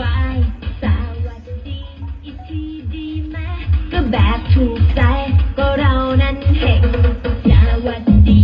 วายสวัสดีอีกทีดีไหมก็แบบถูกใจก็เรานั้นเห็นสวัสดี